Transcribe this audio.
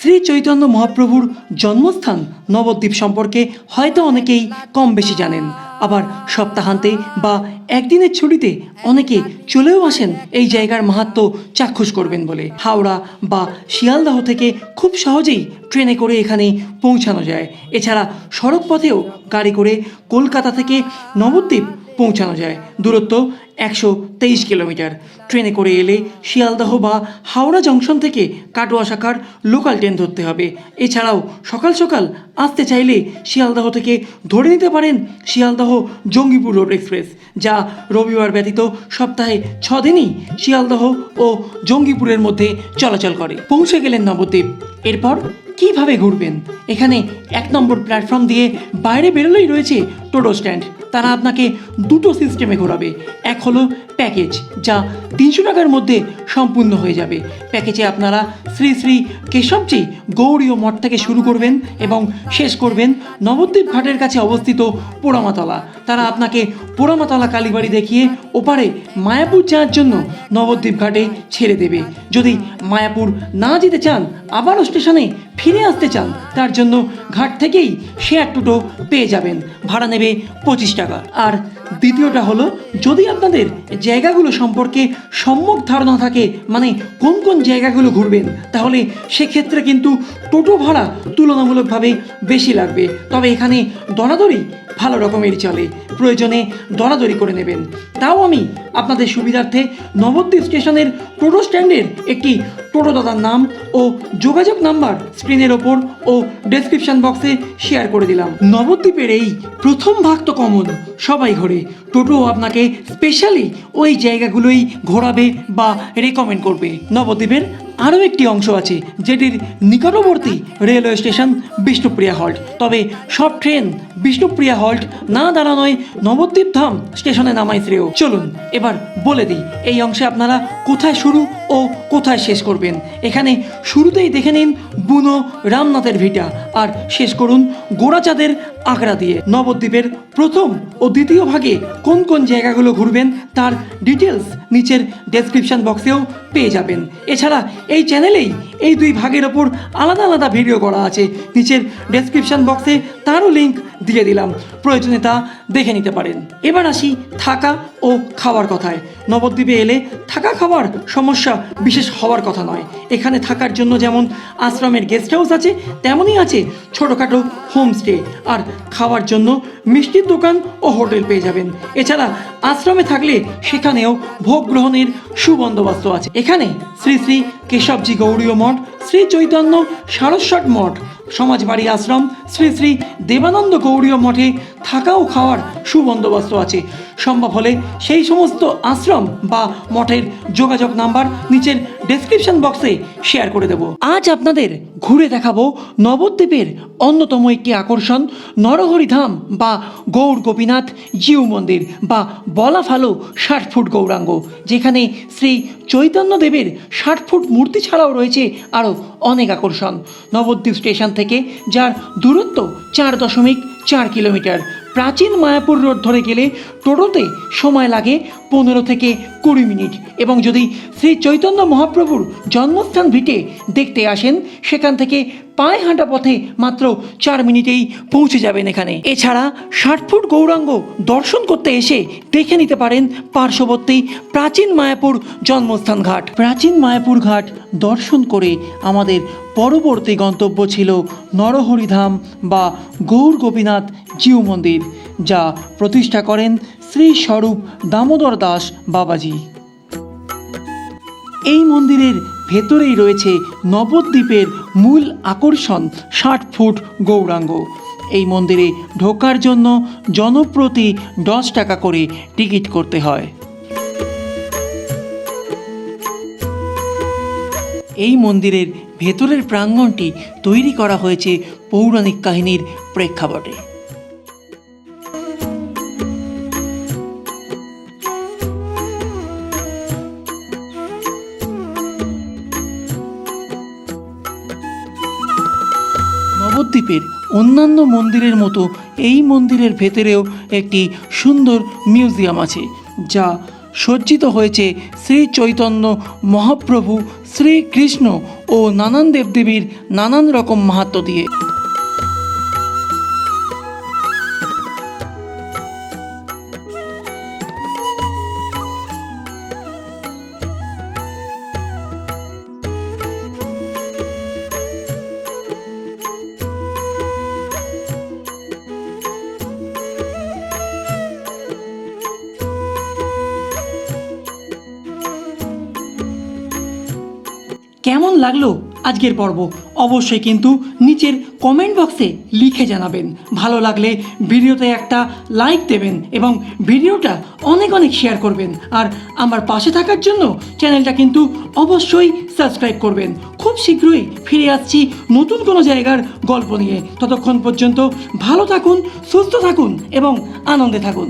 শ্রী চৈতন্য মহাপ্রভুর জন্মস্থান নবদ্বীপ সম্পর্কে হয়তো অনেকেই কম বেশি জানেন। আবার সপ্তাহান্তে বা একদিনের ছুটিতে অনেকে চলেও আসেন এই জায়গার মাহাত্ম চাক্ষুষ করবেন বলে। হাওড়া বা শিয়ালদাহ থেকে খুব সহজেই ট্রেনে করে এখানে পৌঁছানো যায়। এছাড়া সড়ক পথেও গাড়ি করে কলকাতা থেকে নবদ্বীপ পৌঁছানো যায়। দূরত্ব একশো তেইশ কিলোমিটার। ট্রেনে করে এলে শিয়ালদহ বা হাওড়া জংশন থেকে কাটোয়া শাখার লোকাল ট্রেন ধরতে হবে। এছাড়াও সকাল সকাল আসতে চাইলে শিয়ালদহ থেকে ধরে নিতে পারেন শিয়ালদহ জঙ্গিপুর রোড এক্সপ্রেস, যা রবিবার ব্যতীত সপ্তাহে ছ দিনই শিয়ালদহ ও জঙ্গিপুরের মধ্যে চলাচল করে। পৌঁছে গেলেন নবদ্বীপ। এরপর কীভাবে ঘুরবেন? এখানে এক নম্বর প্ল্যাটফর্ম দিয়ে বাইরে বেরোলেই রয়েছে টোটো স্ট্যান্ড। তারা আপনাকে দুটো সিস্টেমে ঘোরাবে। এক হলো প্যাকেজ যা তিনশো টাকার মধ্যে সম্পূর্ণ হয়ে যাবে। প্যাকেজে আপনারা শ্রী শ্রী কেশবজি গৌরীয় মঠ থেকে শুরু করবেন এবং শেষ করবেন নবদ্বীপ ঘাটের কাছে অবস্থিত পোড়ামাতলা। তারা আপনাকে পোড়ামাতলা কালীবাড়ি দেখিয়ে ওপারে মায়াপুর যাওয়ার জন্য নবদ্বীপ ঘাটে ছেড়ে দেবে। যদি মায়াপুর না যেতে চান, আবারও স্টেশনে ফিরে আসতে চান, তার জন্য ঘাট থেকেই শেয়ার টুটো পেয়ে যাবেন। ভাড়া নেবে পঁচিশ টাকা। আর দ্বিতীয়টা হলো, যদি আপনাদের জায়গাগুলো সম্পর্কে সম্যক ধারণা থাকে মানে কোন কোন জায়গাগুলো ঘুরবেন, তাহলে সেক্ষেত্রে কিন্তু টোটো ভাড়া তুলনামূলকভাবে বেশি লাগবে। তবে এখানে দরাদরি ভালো রকমের চলে। প্রয়োজনে দরাদরি করে নেবেন। তাও আমি আপনাদের সুবিধার্থে নবদ্বীপ স্টেশনের টোটো স্ট্যান্ডের একটি টোটো দাদার নাম ও যোগাযোগ নাম্বার স্ক্রিনের ওপর ও ডেসক্রিপশন বক্সে শেয়ার করে দিলাম। নবদ্বীপের এই প্রথম ভাগ তো কমন সবাই ঘোরে। টোটো আপনাকে স্পেশালি ওই জায়গাগুলোই ঘোরাবে বা রেকমেন্ড করবে। নবদ্বীপের আরও একটি অংশ আছে যেটির নিকটবর্তী রেলওয়ে স্টেশন বিষ্ণুপ্রিয়া হল্ট। তবে সব ট্রেন বিষ্ণুপ্রিয়া হল্ট না দাঁড়ানোয় নবদ্বীপ ধাম স্টেশনে নামাই শ্রেয়। চলুন, এবার বলে দিই, এই অংশে আপনারা কোথায় শুরু ও কোথায় শেষ করবেন? এখানে শুরুতেই দেখে নিন বুনো রামনাথের ভিটা আর শেষ করুন গোড়াচাঁদের আগ্রা দিয়ে। নবদ্বীপের প্রথম ও দ্বিতীয় ভাগে কোন কোন জায়গাগুলো ঘুরবেন তার ডিটেলস নিচের ডেসক্রিপশন বক্সেও পেয়ে যাবেন। এছাড়া এই চ্যানেলেই এই দুই ভাগের ওপর আলাদা আলাদা ভিডিও করা আছে। নিচের ডেসক্রিপশন বক্সে তারও লিংক দিয়ে দিলাম। প্রয়োজনে তা দেখে নিতে পারেন। এবার আসি থাকা ও খাওয়ার কথায়। নবদ্বীপে এলে থাকা খাওয়ার সমস্যা বিশেষ হওয়ার কথা নয়। এখানে থাকার জন্য যেমন আশ্রমের গেস্ট হাউস আছে, তেমনই আছে ছোটোখাটো হোমস্টে আর খাওয়ার জন্য মিষ্টির দোকান ও হোটেল পেয়ে যাবেন। এছাড়া আশ্রমে থাকলে সেখানেও ভোগ গ্রহণের সুবন্দোবস্ত আছে। এখানে শ্রী শ্রী কেশবজি গৌরীয় মঠ, শ্রী চৈতন্য সারস্বত মঠ সমাজবাড়ি আশ্রম শ্রী শ্রী দেবানন্দ গৌরীয় মঠে থাকা ও খাওয়ার সুবন্দোবস্ত আছে। সম্ভব হলে সেই সমস্ত আশ্রম বা মঠের যোগাযোগ নাম্বার নিচের ডেসক্রিপশন বক্সে শেয়ার করে দেব। আজ আপনাদের ঘুরে দেখাবো নবদ্বীপের অন্যতম একটি আকর্ষণ, নরহরি ধাম বা গৌর গোপীনাথ জিউ মন্দির বা বলা ভালো ষাট ফুট গৌরাঙ্গ, যেখানে শ্রী চৈতন্যদেবের ষাট ফুট মূর্তি ছাড়াও রয়েছে আরও অনেক আকর্ষণ। নবদ্বীপ স্টেশন থেকে যার দূরত্ব চার দশমিক চার কিলোমিটার প্রাচীন মায়াপুর রোড ধরে গেলে টোটোতে সময় লাগে পনেরো থেকে কুড়ি মিনিট। এবং যদি শ্রী চৈতন্য মহাপ্রভুর জন্মস্থান ভিটে দেখতে আসেন, সেখান থেকে পায়ে হাঁটা পথে মাত্র চার মিনিটেই পৌঁছে যাবেন এখানে। এছাড়া ষাট ফুট গৌরাঙ্গ দর্শন করতে এসে দেখে নিতে পারেন পার্শ্ববর্তী প্রাচীন মায়াপুর জন্মস্থান ঘাট। প্রাচীন মায়াপুর ঘাট দর্শন করে আমাদের পরবর্তী গন্তব্য ছিল নরহরিধাম বা গৌর গোপীনাথ জিউ মন্দির, যা প্রতিষ্ঠা করেন শ্রী স্বরূপ দামোদর দাস বাবাজি। এই মন্দিরের ভেতরেই রয়েছে নবদ্বীপের মূল আকর্ষণ ষাট ফুট গৌরাঙ্গ। এই মন্দিরে ঢোকার জন্য জনপ্রতি দশ টাকা করে টিকিট করতে হয়। এই মন্দিরের ভেতরের প্রাঙ্গণটি তৈরি করা হয়েছে পৌরাণিক কাহিনীর প্রেক্ষাপটে। নবদ্বীপের অন্যান্য মন্দিরের মতো এই মন্দিরের ভেতরেও একটি সুন্দর মিউজিয়াম আছে, যা সজ্জিত হয়েছে শ্রী চৈতন্য মহাপ্রভু শ্রীকৃষ্ণ ও নানান দেবদেবীর নানান রকম মাহাত্ম দিয়ে। লাগল আজকের পর্ব। অবশ্যই কিন্তু নিচের কমেন্ট বক্সে লিখে জানাবেন। ভালো লাগলে ভিডিওতে একটা লাইক দেবেন এবং ভিডিওটা অনেক অনেক শেয়ার করবেন। আর আমার পাশে থাকার জন্য চ্যানেলটা কিন্তু অবশ্যই সাবস্ক্রাইব করবেন। খুব শীঘ্রই ফিরে আসছি নতুন কোনো জায়গার গল্প নিয়ে। ততক্ষণ পর্যন্ত ভালো থাকুন, সুস্থ থাকুন এবং আনন্দে থাকুন।